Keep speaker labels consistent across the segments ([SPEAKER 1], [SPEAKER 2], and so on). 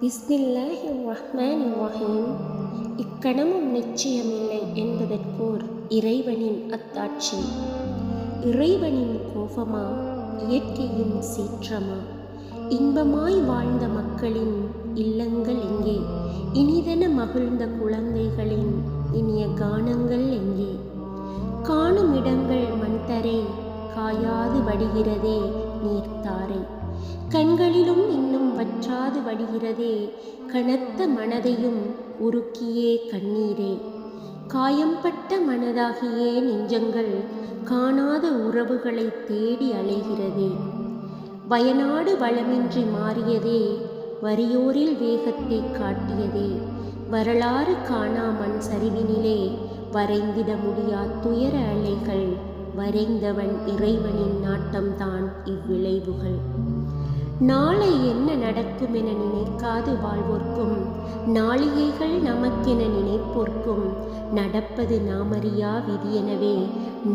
[SPEAKER 1] பிஸ்மில்லாஹி ரஹ்மான் ரஹீம் இக்கணமும் நிச்சயமில்லை என்பதற்கோர் இறைவனின் அத்தாட்சி. இறைவனின் கோபமா? இயற்கையின் சீற்றமா? இன்பமாய் வாழ்ந்த மக்களின் இல்லங்கள் எங்கே? இனிதென மகிழ்ந்த குழந்தைகளின் இனிய கானங்கள் எங்கே? காணும் இடங்கள் மண்தரே காயாது வடிகிறதே நீர்த்தாரை. கண்களிலும் இன்னும் வற்றாது வடிகிறதே கனத்த மனதையும் உருக்கியே கண்ணீரே. காயம்பட்ட மனதாகியே நெஞ்சங்கள் காணாத உறவுகளை தேடி அலைகிறதே. வயநாடு வளமின்றி மாறியதே வரியோரில் வேகத்தை காட்டியதே. வரலாறு காணா மண் சரிவினிலே வரைந்திட முடியா துயர அலைகள் வரைந்தவன் இறைவனின் நாட்டம்தான் இவ்விளைவுகள். நாளை என்ன நடக்கும் என நினைக்காது வாழ்வோர்க்கும். நாளிகைகள் நமக்கென நினைப்போர்க்கும். நடப்பது நாமறியா விதி எனவே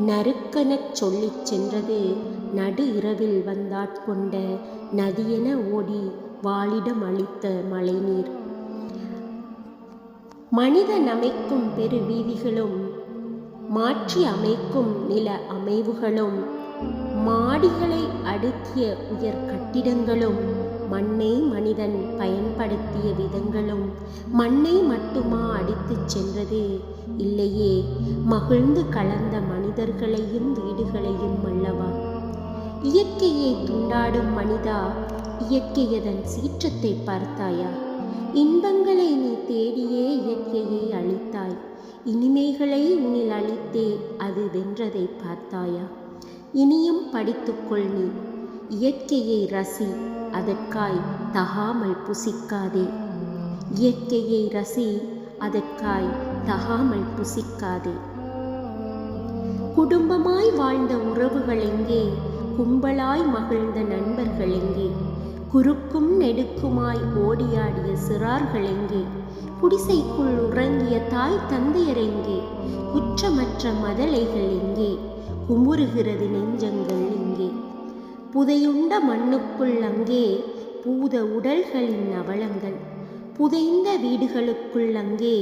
[SPEAKER 1] நறுக்கனச் சொல்லிச் சென்றது. நடு இரவில் வந்தாட்கொண்ட நதியென ஓடி வாழிடம் அளித்த மழைநீர். மனிதன் அமைக்கும் பெரு வீதிகளும் மாற்றி அமைக்கும் நில அமைவுகளும் மாடிகளை அடுக்கிய உயர் கட்டிடங்களும் மண்ணை மனிதன் பயன்படுத்திய விதங்களும் மண்ணை மட்டுமா அடித்துச் சென்றது? இல்லையே மகிழ்ந்து கலந்த மனிதர்களையும் வீடுகளையும் அல்லவா? இயற்கையை துண்டாடும் மனிதா இயற்கையதன் சீற்றத்தை பார்த்தாயா? இன்பங்களை நீ தேடியே இயற்கையை அழித்தாய். இனிமைகளை உன்னில் அழித்தே அது வென்றதை பார்த்தாயா? இனியும் படித்துக்கொள் நீ. இயற்கையை ரசி அதற்காய் தகாமல் புசிக்காதே. இயற்கையை ரசி அதற்காய் தகாமல் புசிக்காதே. குடும்பமாய் வாழ்ந்த உறவுகள் எங்கே? கும்பலாய் மகிழ்ந்த நண்பர்கள் எங்கே? குறுக்கும் நெடுக்குமாய் ஓடியாடிய சிறார்கள் எங்கே? குடிசைக்குள் உறங்கிய தாய் தந்தையர் எங்கே? குற்றமற்ற மதலைகள் எங்கே? குமுறுகிறது நெஞ்சங்கள் இங்கே. புதையுண்ட மண்ணுக்குள் அங்கே பூத உடல்களின் அவலங்கள். புதைந்த வீடுகளுக்குள் அங்கே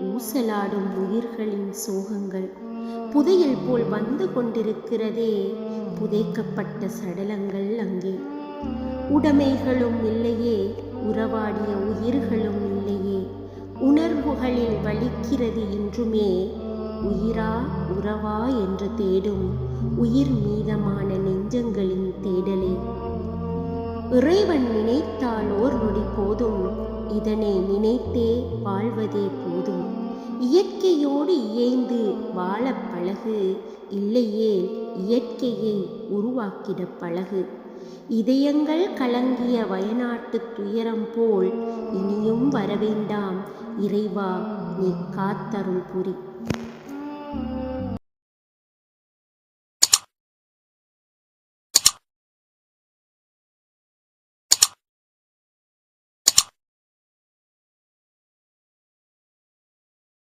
[SPEAKER 1] ஊசலாடும் உயிர்களின் சோகங்கள். புதையல் போல் வந்து கொண்டிருக்கிறதே புதைக்கப்பட்ட சடலங்கள் அங்கே. உடைமைகளும் இல்லையே உறவாடிய உயிர்களும் இல்லையே. உணர்வுகளில் வலிக்கிறது இன்றுமே உயிரா உறவா என்று தேடும் உயிர் மீதமான நெஞ்சங்களின் தேடலே. இறைவன் நினைத்தால் ஓர் நொடி போதும் இதனை நினைத்தே வாழ்வதே போதும். இயற்கையோடு இயைந்து வாழ பழகு இல்லையே இயற்கையை உருவாக்கிட பழகு. இதயங்கள் கலங்கிய வயநாட்டு துயரம் போல் இனியும் வரவேண்டாம் இறைவா நீ காத்தருள் புரி